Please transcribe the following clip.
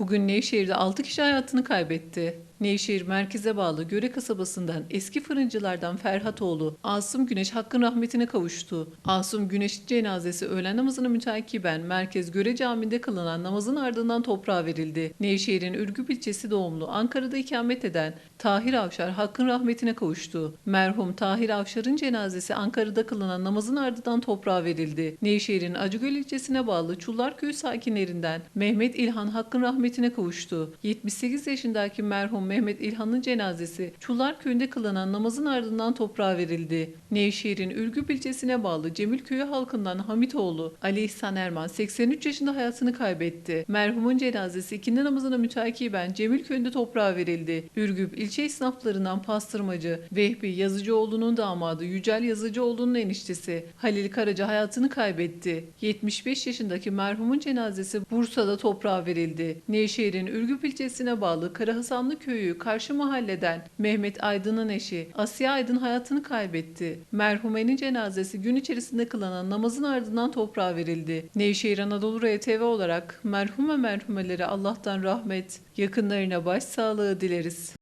Bugün Nevşehir'de 6 kişi hayatını kaybetti. Nevşehir merkeze bağlı Göre kasabasından eski fırıncılardan Ferhatoğlu, Asım Güneş hakkın rahmetine kavuştu. Asım Güneş cenazesi öğlen namazını müteakiben Merkez Göre Camii'nde kılınan namazın ardından toprağa verildi. Nevşehir'in Ürgüp ilçesi doğumlu Ankara'da ikamet eden Tahir Avşar hakkın rahmetine kavuştu. Merhum Tahir Avşar'ın cenazesi Ankara'da kılınan namazın ardından toprağa verildi. Nevşehir'in Acıgöl ilçesine bağlı Çullarköy sakinlerinden Mehmet İlhan hakkın rahmetine kavuştu. 78 yaşındaki merhum Mehmet İlhan'ın cenazesi Çullar köyünde kılınan namazın ardından toprağa verildi. Nevşehir'in Ürgüp ilçesine bağlı Cemil köyü halkından Hamitoğlu Ali İhsan Erman 83 yaşında hayatını kaybetti. Merhumun cenazesi ikindi namazına mütakiben Cemil köyünde toprağa verildi. Ürgüp ilçe esnaflarından pastırmacı Vehbi Yazıcıoğlu'nun damadı Yücel Yazıcıoğlu'nun eniştesi Halil Karaca hayatını kaybetti. 75 yaşındaki merhumun cenazesi Bursa'da toprağa verildi. Nevşehir'in Ürgüp ilçesine bağlı Karahasanlı köyü karşı mahalleden Mehmet Aydın'ın eşi Asiye Aydın hayatını kaybetti. Merhumenin cenazesi gün içerisinde kılınan namazın ardından toprağa verildi. Nevşehir Anadolu RTV olarak merhum ve merhumelere Allah'tan rahmet, yakınlarına başsağlığı dileriz.